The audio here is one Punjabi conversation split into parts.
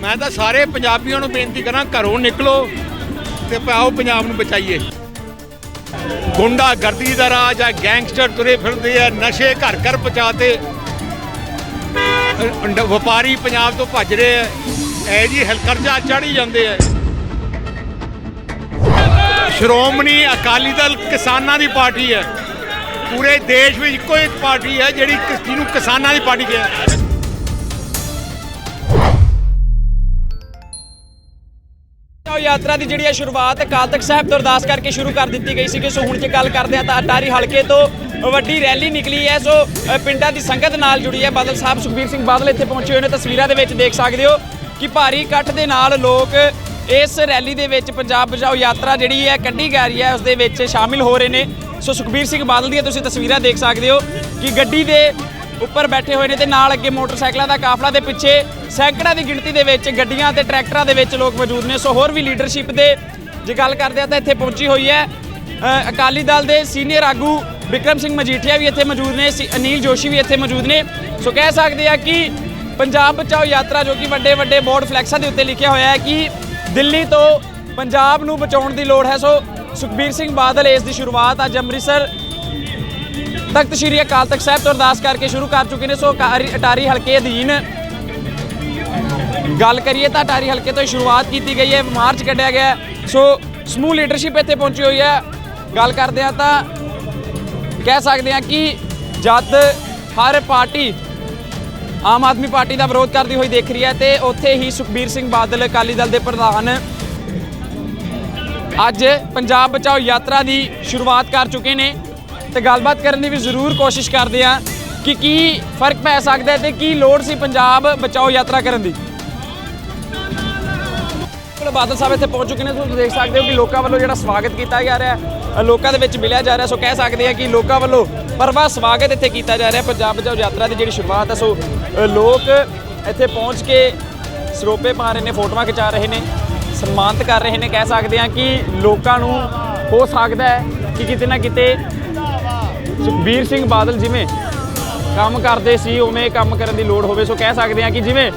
ਮੈਂ ਤਾਂ ਸਾਰੇ ਪੰਜਾਬੀਆਂ ਨੂੰ ਬੇਨਤੀ ਕਰਾਂ, ਘਰੋਂ ਨਿਕਲੋ ਤੇ ਪਾਓ ਪੰਜਾਬ ਨੂੰ ਬਚਾਈਏ। ਗੁੰਡਾ ਗਰਦੀ ਦਾ ਰਾਜ ਆ, ਗੈਂਗਸਟਰ ਤੁਰੇ ਫਿਰਦੇ ਆ, ਨਸ਼ੇ ਘਰ ਘਰ ਪਹੁੰਚਾਤੇ। ਵਪਾਰੀ ਪੰਜਾਬ ਤੋਂ ਭੱਜ ਰਹੇ ਆ ਐ ਜੀ ਹਲ ਕਰਜ਼ਾ ਚੜੀ ਜਾਂਦੇ ਆ। ਸ਼੍ਰੋਮਣੀ ਅਕਾਲੀ ਦਲ ਕਿਸਾਨਾਂ ਦੀ ਪਾਰਟੀ ਹੈ। ਪੂਰੇ ਦੇਸ਼ ਵਿੱਚ ਇੱਕੋ ਇੱਕ ਪਾਰਟੀ ਹੈ ਜਿਹੜੀ ਜਿਹਨੂੰ ਕਿਸਾਨਾਂ ਦੀ ਪਾਰਟੀ ਕਹਿੰਦੇ ਉਹ ਯਾਤਰਾ ਦੀ ਜਿਹੜੀ ਹੈ ਸ਼ੁਰੂਆਤ ਅਕਾਲ ਤਖਤ ਸਾਹਿਬ ਤੋਂ ਅਰਦਾਸ ਕਰਕੇ ਸ਼ੁਰੂ ਕਰ ਦਿੱਤੀ ਗਈ ਸੀ ਕਿ ਸੋ ਹੁਣ ਜੇ ਗੱਲ ਕਰਦੇ ਆ ਤਾਂ ਅਟਾਰੀ ਹਲਕੇ ਤੋਂ ਵੱਡੀ ਰੈਲੀ ਨਿਕਲੀ ਹੈ। ਸੋ ਪਿੰਡਾਂ ਦੀ ਸੰਗਤ ਨਾਲ ਜੁੜੀ ਹੈ ਬਾਦਲ ਸਾਹਿਬ ਸੁਖਬੀਰ ਸਿੰਘ ਬਾਦਲ ਇੱਥੇ ਪਹੁੰਚੇ ਹੋਏ ਨੇ। ਤਸਵੀਰਾਂ ਦੇ ਵਿੱਚ ਦੇਖ ਸਕਦੇ ਹੋ ਕਿ ਭਾਰੀ ਇਕੱਠ ਦੇ ਨਾਲ ਲੋਕ ਇਸ ਰੈਲੀ ਦੇ ਵਿੱਚ ਪੰਜਾਬ ਬਚਾਓ ਯਾਤਰਾ ਜਿਹੜੀ ਹੈ, ਕੱਢੀ ਜਾ ਰਹੀ ਹੈ। ਉਸ ਦੇ ਵਿੱਚ ਸ਼ਾਮਿਲ ਹੋ ਰਹੇ ਨੇ। ਸੋ ਸੁਖਬੀਰ ਸਿੰਘ ਬਾਦਲ ਦੀਆਂ ਤੁਸੀਂ ਤਸਵੀਰਾਂ ਦੇਖ ਸਕਦੇ ਹੋ ਕਿ ਗੱਡੀ ਦੇ ਉੱਪਰ ਬੈਠੇ ਹੋਏ ਨੇ ਤੇ ਨਾਲ ਅੱਗੇ ਮੋਟਰਸਾਈਕਲਾਂ ਦਾ ਕਾਫਲਾ ਦੇ ਪਿੱਛੇ ਸੈਂਕੜਾਂ ਦੀ ਗਿਣਤੀ ਦੇ ਵਿੱਚ ਗੱਡੀਆਂ ਤੇ ਟਰੈਕਟਰਾਂ ਦੇ ਵਿੱਚ ਲੋਕ ਮੌਜੂਦ ਨੇ। ਸੋ ਹੋਰ ਵੀ ਲੀਡਰਸ਼ਿਪ ਦੇ ਜੇ ਗੱਲ ਕਰਦੇ ਆ ਤਾਂ ਇੱਥੇ ਪਹੁੰਚੀ ਹੋਈ ਹੈ ਅਕਾਲੀ ਦਲ ਦੇ ਸੀਨੀਅਰ ਆਗੂ ਵਿਕਰਮ ਸਿੰਘ ਮਜੀਠੀਆ ਵੀ ਇੱਥੇ ਮੌਜੂਦ ਨੇ, ਸੀ- ਅਨੀਲ ਜੋਸ਼ੀ ਵੀ ਇੱਥੇ ਮੌਜੂਦ ਨੇ। ਸੋ ਕਹਿ ਸਕਦੇ ਆ ਕਿ ਪੰਜਾਬ ਬਚਾਓ ਯਾਤਰਾ ਜੋ ਕਿ ਵੱਡੇ ਵੱਡੇ ਬੋਰਡ ਫਲੈਕਸਾਂ ਦੇ ਉੱਤੇ ਲਿਖਿਆ ਹੋਇਆ ਹੈ ਕਿ ਦਿੱਲੀ ਤੋਂ ਪੰਜਾਬ ਨੂੰ ਬਚਾਉਣ ਦੀ ਲੋੜ ਹੈ। ਸੋ ਸੁਖਬੀਰ ਸਿੰਘ ਬਾਦਲ ਇਸ ਦੀ ਸ਼ੁਰੂਆਤ ਅੱਜ ਅੰਮ੍ਰਿਤਸਰ ਤਖਤ ਸ਼੍ਰੀ ਅਕਾਲ ਤਖਤ ਸਾਹਿਬ ਤੋਂ ਅਰਦਾਸ ਕਰਕੇ ਸ਼ੁਰੂ ਕਰ ਚੁੱਕੇ ਨੇ। ਸੋ ਅਟਾਰੀ- ਅਟਾਰੀ ਹਲਕੇ ਅਧੀਨ ਗੱਲ ਕਰੀਏ ਤਾਂ ਅਟਾਰੀ ਹਲਕੇ ਤੋਂ ਸ਼ੁਰੂਆਤ ਕੀਤੀ ਗਈ ਹੈ। ਮਾਰਚ ਕੱਢਿਆ ਗਿਆ ਸੋ ਸਮੂਹ ਲੀਡਰਸ਼ਿਪ ਇੱਥੇ ਪਹੁੰਚੀ ਹੋਈ ਹੈ। ਗੱਲ ਕਰਦੇ ਆ ਤਾਂ ਕਹਿ ਸਕਦੇ ਆ ਕਿ ਜਦ ਹਰ ਪਾਰਟੀ ਆਮ ਆਦਮੀ ਪਾਰਟੀ ਦਾ ਵਿਰੋਧ ਕਰਦੀ ਹੋਈ ਦੇਖ ਰਹੀ ਹੈ ਤੇ ਉੱਥੇ ਹੀ ਸੁਖਬੀਰ ਸਿੰਘ ਬਾਦਲ ਅਕਾਲੀ ਦਲ ਦੇ ਪ੍ਰਧਾਨ ਅੱਜ ਪੰਜਾਬ ਬਚਾਓ ਯਾਤਰਾ ਦੀ ਸ਼ੁਰੂਆਤ ਕਰ ਚੁੱਕੇ ਨੇ। ਤੇ ਗੱਲਬਾਤ ਕਰਨ ਦੀ ਵੀ ਜ਼ਰੂਰ ਕੋਸ਼ਿਸ਼ ਕਰਦੇ ਆ ਕਿ ਕੀ ਫ਼ਰਕ ਪੈ ਸਕਦਾ ਹੈ ਤੇ ਕੀ ਲੋੜ ਸੀ ਪੰਜਾਬ ਬਚਾਓ ਯਾਤਰਾ ਕਰਨ ਦੀ। ਬਾਦਲ ਸਾਹਿਬ ਇੱਥੇ ਪਹੁੰਚ ਚੁੱਕੇ ਨੇ, ਤੁਸੀਂ ਦੇਖ ਸਕਦੇ ਹੋ ਕਿ ਲੋਕਾਂ ਵੱਲੋਂ ਜਿਹੜਾ ਸਵਾਗਤ ਕੀਤਾ ਜਾ ਰਿਹਾ ਹੈ। ਲੋਕਾਂ ਦੇ ਵਿੱਚ ਮਿਲਿਆ ਜਾ ਰਿਹਾ, ਸੋ ਕਹਿ ਸਕਦੇ ਆ ਕਿ ਲੋਕਾਂ ਵੱਲੋਂ ਪਰਵਾ ਸਵਾਗਤ ਇੱਥੇ ਕੀਤਾ ਜਾ ਰਿਹਾ ਪੰਜਾਬ ਬਚਾਓ ਯਾਤਰਾ ਦੀ ਜਿਹੜੀ ਸ਼ੁਰੂਆਤ ਹੈ। ਸੋ ਲੋਕ ਇੱਥੇ ਪਹੁੰਚ ਕੇ ਸਰੋਪੇ ਪਾ ਰਹੇ ਨੇ, ਫੋਟੋਆਂ ਖਿਚਾ ਰਹੇ ਨੇ, ਸਨਮਾਨਿਤ ਕਰ ਰਹੇ ਨੇ। ਕਹਿ ਸਕਦੇ ਆ ਕਿ ਲੋਕਾਂ ਨੂੰ ਹੋ ਸਕਦਾ ਹੈ ਕਿ ਕਿਤੇ ਨਾ ਕਿਤੇ ਸੁਖਬੀਰ ਸਿੰਘ ਬਾਦਲ ਜਿਵੇਂ ਕੰਮ ਕਰਦੇ ਸੀ ਉਵੇਂ ਕੰਮ ਕਰਨ ਦੀ ਲੋੜ ਹੋਵੇ ਸੋ ਕਹਿ ਸਕਦੇ ਹਾਂ ਕਿ ਜਿਵੇਂ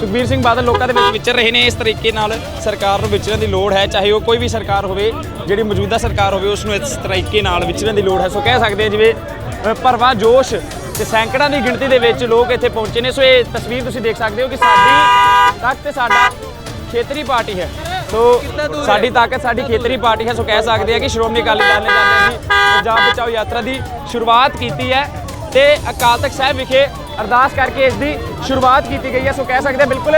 ਸੁਖਬੀਰ ਸਿੰਘ ਬਾਦਲ ਲੋਕਾਂ ਦੇ ਵਿੱਚ ਵਿਚਰ ਰਹੇ ਨੇ ਇਸ ਤਰੀਕੇ ਨਾਲ ਸਰਕਾਰ ਨੂੰ ਵਿਚਰਨ ਦੀ ਲੋੜ ਹੈ ਚਾਹੇ ਉਹ ਕੋਈ ਵੀ ਸਰਕਾਰ ਹੋਵੇ ਜਿਹੜੀ ਮੌਜੂਦਾ ਸਰਕਾਰ ਹੋਵੇ ਉਸ ਨੂੰ ਇਸ ਤਰੀਕੇ ਨਾਲ ਵਿਚਰਨ ਦੀ ਲੋੜ ਹੈ ਸੋ ਕਹਿ ਸਕਦੇ ਹਾਂ ਜਿਵੇਂ ਅ, ਭਰਵਾਂ ਜੋਸ਼ ਤੇ ਸੈਂਕੜਾਂ ਦੀ ਗਿਣਤੀ ਦੇ ਵਿੱਚ ਲੋਕ ਇੱਥੇ ਪਹੁੰਚੇ ਨੇ ਸੋ ਇਹ ਤਸਵੀਰ ਤੁਸੀਂ ਦੇਖ ਸਕਦੇ ਹੋ ਕਿ ਸਾਡੀ ਤੱਕ ਤੇ ਸਾਡਾ ਖੇਤਰੀ ਪਾਰਟੀ ਹੈ। ਸੋ ਸਾਡੀ ਤਾਕਤ ਸਾਡੀ ਖੇਤਰੀ ਪਾਰਟੀ ਹੈ ਸੋ ਕਹਿ ਸਕਦੇ ਆ ਕਿ ਸ਼੍ਰੋਮਣੀ ਅਕਾਲੀ ਦਲ ਨੇ ਜਾਂਦੇ ਸੀ ਪੰਜਾਬ ਬਚਾਓ ਯਾਤਰਾ ਦੀ ਸ਼ੁਰੂਆਤ ਕੀਤੀ ਹੈ ਤੇ ਅਕਾਲ ਤਖਤ ਸਾਹਿਬ ਵਿਖੇ ਅਰਦਾਸ ਕਰਕੇ ਇਸ ਦੀ ਸ਼ੁਰੂਆਤ ਕੀਤੀ ਗਈ ਹੈ। ਸੋ ਕਹਿ ਸਕਦੇ ਆ ਬਿਲਕੁਲ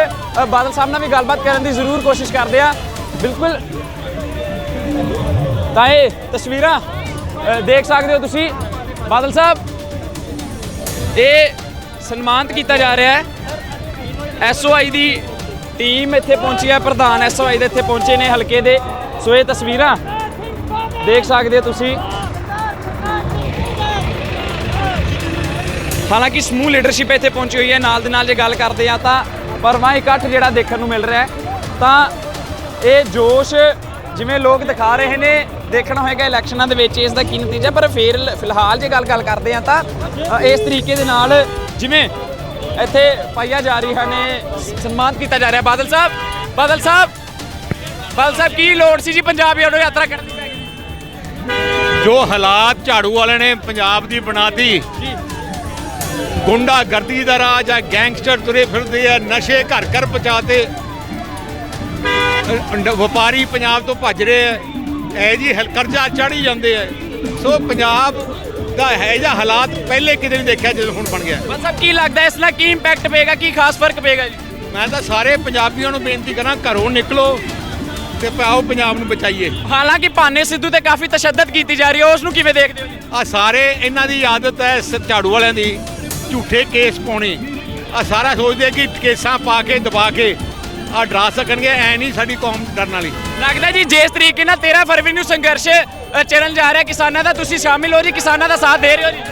ਬਾਦਲ ਸਾਹਿਬ ਨਾਲ ਵੀ ਗੱਲਬਾਤ ਕਰਨ ਦੀ ਜ਼ਰੂਰ ਕੋਸ਼ਿਸ਼ ਕਰਦੇ ਆ ਬਿਲਕੁਲ। ਤਾਂ ਇਹ ਤਸਵੀਰਾਂ ਦੇਖ ਸਕਦੇ ਹੋ ਤੁਸੀਂ। ਬਾਦਲ ਸਾਹਿਬ ਇਹ ਸਨਮਾਨਿਤ ਕੀਤਾ ਜਾ ਰਿਹਾ ਹੈ। ਐਸਓਆਈ ਦੀ ਟੀਮ ਇੱਥੇ ਪਹੁੰਚੀ ਹੈ, ਪ੍ਰਧਾਨ ਐਸਓਆਈ ਦੇ ਇੱਥੇ ਪਹੁੰਚੇ ਨੇ ਹਲਕੇ ਦੇ। ਸੋ ਇਹ ਤਸਵੀਰਾਂ ਦੇਖ ਸਕਦੇ ਹੋ ਤੁਸੀਂ। ਹਾਲਾਂਕਿ ਸਮੂਹ ਲੀਡਰਸ਼ਿਪ ਇੱਥੇ ਪਹੁੰਚੀ ਹੋਈ ਹੈ, ਨਾਲ ਦੇ ਨਾਲ ਜੇ ਗੱਲ ਕਰਦੇ ਆ ਤਾਂ ਪਰਵਾਂ ਇਕੱਠ ਜਿਹੜਾ ਦੇਖਣ ਨੂੰ ਮਿਲ ਰਿਹਾ ਹੈ, ਤਾਂ ਇਹ ਜੋਸ਼ ਜਿਵੇਂ ਲੋਕ ਦਿਖਾ ਰਹੇ ਨੇ, ਦੇਖਣਾ ਹੋਏਗਾ ਇਲੈਕਸ਼ਨਾਂ ਦੇ ਵਿੱਚ ਇਸ ਦਾ ਕੀ ਨਤੀਜਾ, ਪਰ ਫੇਰ ਫਿਲਹਾਲ ਜੇ ਗੱਲ ਗੱਲ ਕਰਦੇ ਆ ਤਾਂ ਇਸ ਤਰੀਕੇ ਦੇ ਨਾਲ ਜਿਵੇਂ ਇੱਥੇ ਪਾਈਆਂ ਜਾ ਰਹੀਆਂ ਨੇ ਸਨਮਾਨ ਕੀਤਾ ਜਾ ਰਿਹਾ ਬਾਦਲ ਸਾਹਿਬ ਬਾਦਲ ਸਾਹਿਬ ਬਾਦਲ ਸਾਹਿਬ ਕੀ ਲੋੜ ਸੀ ਜੀ ਪੰਜਾਬ ਯਾਤਰਾ ਕਰਨ ਦੀ? ਜੋ ਹਾਲਾਤ ਝਾੜੂ ਵਾਲੇ ਨੇ ਪੰਜਾਬ ਦੀ ਬਣਾਤੀ ਗੁੰਡਾ ਗਰਦੀ ਦਾ ਰਾਜ ਆ ਗੈਂਗਸਟਰ ਤੁਰੇ ਫਿਰਦੇ ਆ ਨਸ਼ੇ ਘਰ ਘਰ ਪਹੁੰਚਾਤੇ। ਵਪਾਰੀ ਪੰਜਾਬ ਤੋਂ ਭੱਜ ਰਹੇ ਆ ਐ ਜੀ ਕਰਜ਼ਾ ਚੜੀ ਜਾਂਦੇ ਆ। ਸੋ ਪੰਜਾਬ ਦਾ ਹੈ ਜਿਹਾ ਹਾਲਾਤ ਪਹਿਲੇ ਕਿਤੇ ਨਹੀਂ ਦੇਖਿਆ ਜਦੋਂ ਹੁਣ ਬਣ ਗਿਆ। ਬਾਦਲ ਸਾਹਿਬ ਕੀ ਲੱਗਦਾ ਇਸ ਨਾਲ ਕੀ ਇੰਪੈਕਟ ਪਏਗਾ ਕੀ ਖਾਸ ਫ਼ਰਕ ਪਏਗਾ ਜੀ? ਮੈਂ ਤਾਂ ਸਾਰੇ ਪੰਜਾਬੀਆਂ ਨੂੰ ਬੇਨਤੀ ਕਰਾਂ ਘਰੋਂ ਨਿਕਲੋ ਤੇ ਪਾਓ ਪੰਜਾਬ ਨੂੰ ਬਚਾਈਏ। ਹਾਲਾਂਕਿ ਭਾਨੇ ਸਿੱਧੂ ਤੇ ਕਾਫੀ ਤਸ਼ੱਦਦ ਕੀਤੀ ਜਾ ਰਹੀ ਹੈ ਉਸ ਨੂੰ ਕਿਵੇਂ ਦੇਖਦੇ ਹੋ ਜੀ? ਆ ਸਾਰੇ ਇਹਨਾਂ ਦੀ ਆਦਤ ਹੈ ਸ- ਝਾੜੂ ਵਾਲਿਆਂ ਦੀ ਝੂਠੇ ਕੇਸ ਪਾਉਣੇ। ਆ ਸਾਰਾ ਸੋਚਦੇ ਆ ਕਿ ਕੇਸਾਂ ਪਾ ਕੇ ਦਬਾ ਕੇ ਆ ਡਰਾ ਸਕਣਗੇ ਐ ਨਹੀਂ ਸਾਡੀ ਕੌਮ ਡਰਨ ਵਾਲੀ। ਲੱਗਦਾ ਜੀ ਜਿਸ ਤਰੀਕੇ ਨਾਲ 13 ਫਰਵਰੀ ਨੂੰ ਸੰਘਰਸ਼ ਚੱਲਣ ਜਾ ਰਿਹਾ ਕਿਸਾਨਾਂ ਦਾ ਤੁਸੀਂ ਸ਼ਾਮਿਲ ਹੋ ਜੀ ਕਿਸਾਨਾਂ ਦਾ ਸਾਥ ਦੇ ਰਹੇ ਹੋ ਜੀ।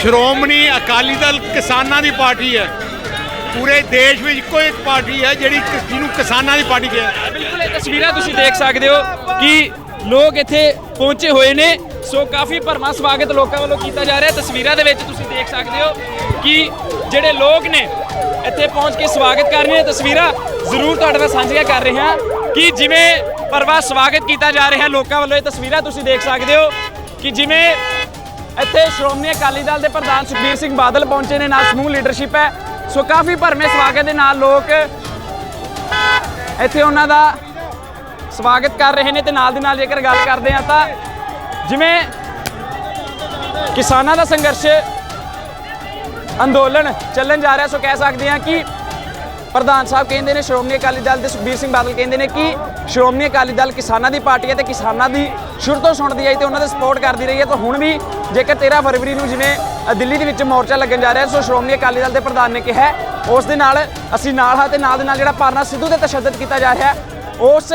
ਸ਼੍ਰੋਮਣੀ ਅਕਾਲੀ ਦਲ ਕਿਸਾਨਾਂ ਦੀ ਪਾਰਟੀ ਹੈ। ਪੂਰੇ ਦੇਸ਼ ਵਿੱਚ ਇੱਕੋ ਇੱਕ ਪਾਰਟੀ ਹੈ ਜਿਹੜੀ ਜਿਹਨੂੰ ਕਿਸਾਨਾਂ ਦੀ ਪਾਰਟੀ ਕਹਿੰਦੇ ਬਿਲਕੁਲ ਇਹ ਤਸਵੀਰਾਂ ਤੁਸੀਂ ਦੇਖ ਸਕਦੇ ਹੋ ਕਿ ਲੋਕ ਇੱਥੇ ਪਹੁੰਚੇ ਹੋਏ ਨੇ। ਸੋ ਕਾਫੀ ਭਰਮਾ ਸਵਾਗਤ ਲੋਕਾਂ ਵੱਲੋਂ ਕੀਤਾ ਜਾ ਰਿਹਾ ਤਸਵੀਰਾਂ ਦੇ ਵਿੱਚ ਤੁਸੀਂ ਦੇਖ ਸਕਦੇ ਹੋ ਕਿ ਜਿਹੜੇ ਲੋਕ ਨੇ ਇੱਥੇ ਪਹੁੰਚ ਕੇ ਸਵਾਗਤ ਕਰ ਰਹੀਆਂ ਤਸਵੀਰਾਂ ਜ਼ਰੂਰ ਤੁਹਾਡੇ ਨਾਲ ਸਾਂਝੀਆਂ ਕਰ ਰਹੇ ਹਾਂ। ਕਿ ਜਿਵੇਂ ਪਰਵਾ ਸਵਾਗਤ ਕੀਤਾ ਜਾ ਰਿਹਾ ਲੋਕਾਂ ਵੱਲੋਂ, ਇਹ ਤਸਵੀਰਾਂ ਤੁਸੀਂ ਦੇਖ ਸਕਦੇ ਹੋ ਕਿ ਜਿਵੇਂ ਇੱਥੇ ਸ਼੍ਰੋਮਣੀ ਅਕਾਲੀ ਦਲ ਦੇ ਪ੍ਰਧਾਨ ਸੁਖਬੀਰ ਸਿੰਘ ਬਾਦਲ ਪਹੁੰਚੇ ਨੇ, ਨਾਲ ਸਮੂਹ ਲੀਡਰਸ਼ਿਪ ਹੈ। ਸੋ ਕਾਫੀ ਭਰਮੇ ਸਵਾਗਤ ਦੇ ਨਾਲ ਲੋਕ ਇੱਥੇ ਉਹਨਾਂ ਦਾ ਸਵਾਗਤ ਕਰ ਰਹੇ ਨੇ ਤੇ ਨਾਲ ਦੀ ਨਾਲ ਜੇਕਰ ਗੱਲ ਕਰਦੇ ਹਾਂ ਤਾਂ ਜਿਵੇਂ ਕਿਸਾਨਾਂ ਦਾ ਸੰਘਰਸ਼ ਅੰਦੋਲਨ ਚੱਲਣ ਜਾ ਰਿਹਾ, ਸੋ ਕਹਿ ਸਕਦੇ ਹਾਂ ਕਿ ਪ੍ਰਧਾਨ ਸਾਹਿਬ ਕਹਿੰਦੇ ਨੇ ਸ਼੍ਰੋਮਣੀ ਅਕਾਲੀ ਦਲ ਦੇ ਸੁਖਬੀਰ ਸਿੰਘ ਬਾਦਲ ਕਹਿੰਦੇ ਨੇ ਕਿ ਸ਼੍ਰੋਮਣੀ ਅਕਾਲੀ ਦਲ ਕਿਸਾਨਾਂ ਦੀ ਪਾਰਟੀ ਹੈ ਤੇ ਕਿਸਾਨਾਂ ਦੀ ਸ਼ੁਰੂ ਤੋਂ ਸੁਣਦੀ ਆਈ ਤੇ ਉਹਨਾਂ ਦਾ ਸਪੋਰਟ ਕਰਦੀ ਰਹੀ ਹੈ। ਤਾਂ ਹੁਣ ਵੀ ਜੇਕਰ 13 ਫਰਵਰੀ ਨੂੰ ਜਿਵੇਂ ਦਿੱਲੀ ਦੇ ਵਿੱਚ ਮੋਰਚਾ ਲੱਗਣ ਜਾ ਰਿਹਾ ਸੋ ਸ਼੍ਰੋਮਣੀ ਅਕਾਲੀ ਦਲ ਦੇ ਪ੍ਰਧਾਨ ਨੇ ਕਿਹਾ ਉਸ ਦੇ ਨਾਲ, ਅਸੀਂ ਨਾਲ ਹਾਂ ਤੇ ਨਾਲ ਦੇ ਨਾਲ ਜਿਹੜਾ ਭਾਰਨਾ ਸਿੱਧੂ ਤੇ ਤਸ਼ੱਦਦ ਕੀਤਾ ਜਾ ਰਿਹਾ ਉਸ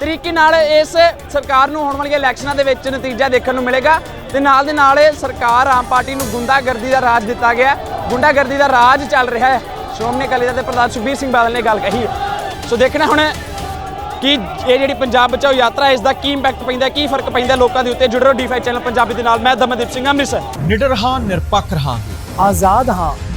ਤਰੀਕੇ ਨਾਲ ਇਸ ਸਰਕਾਰ ਨੂੰ ਹੋਣ ਵਾਲੀਆਂ ਇਲੈਕਸ਼ਨਾਂ ਦੇ ਵਿੱਚ ਨਤੀਜਾ ਦੇਖਣ ਨੂੰ ਮਿਲੇਗਾ ਤੇ ਨਾਲ ਦੇ ਨਾਲ ਸਰਕਾਰ ਆਮ ਪਾਰਟੀ ਨੂੰ ਗੁੰਡਾਗਰਦੀ ਦਾ ਰਾਜ ਦਿੱਤਾ ਗਿਆ ਗੁੰਡਾਗਰਦੀ ਦਾ ਰਾਜ ਚੱਲ ਰਿਹਾ ਹੈ। ਸ਼੍ਰੋਮਣੀ ਅਕਾਲੀ ਦਲ ਦੇ ਪ੍ਰਧਾਨ ਸੁਖਬੀਰ ਸਿੰਘ ਬਾਦਲ ਨੇ ਗੱਲ ਕਹੀ। ਹੈ ਸੋ ਦੇਖਣਾ ਹੁਣ ਕਿ ਇਹ ਜਿਹੜੀ ਪੰਜਾਬ ਬਚਾਓ ਯਾਤਰਾ ਹੈ ਇਸ ਦਾ ਕੀ ਇੰਪੈਕਟ ਪੈਂਦਾ ਹੈ, ਕੀ ਫ਼ਰਕ ਪੈਂਦਾ ਹੈ ਲੋਕਾਂ ਦੇ ਉੱਤੇ? ਜੁੜ ਰਹੋ ਡੀ5 ਚੈਨਲ ਪੰਜਾਬੀ ਦੇ ਨਾਲ। ਮੈਂ ਦਮਨਦੀਪ ਸਿੰਘ ਅੰਮ੍ਰਿਤਸਰ। ਨਿਡਰ ਹਾਂ ਨਿਰਪੱਖ ਰਹਾਂਗੇ। ਆਜ਼ਾਦ ਹਾਂ।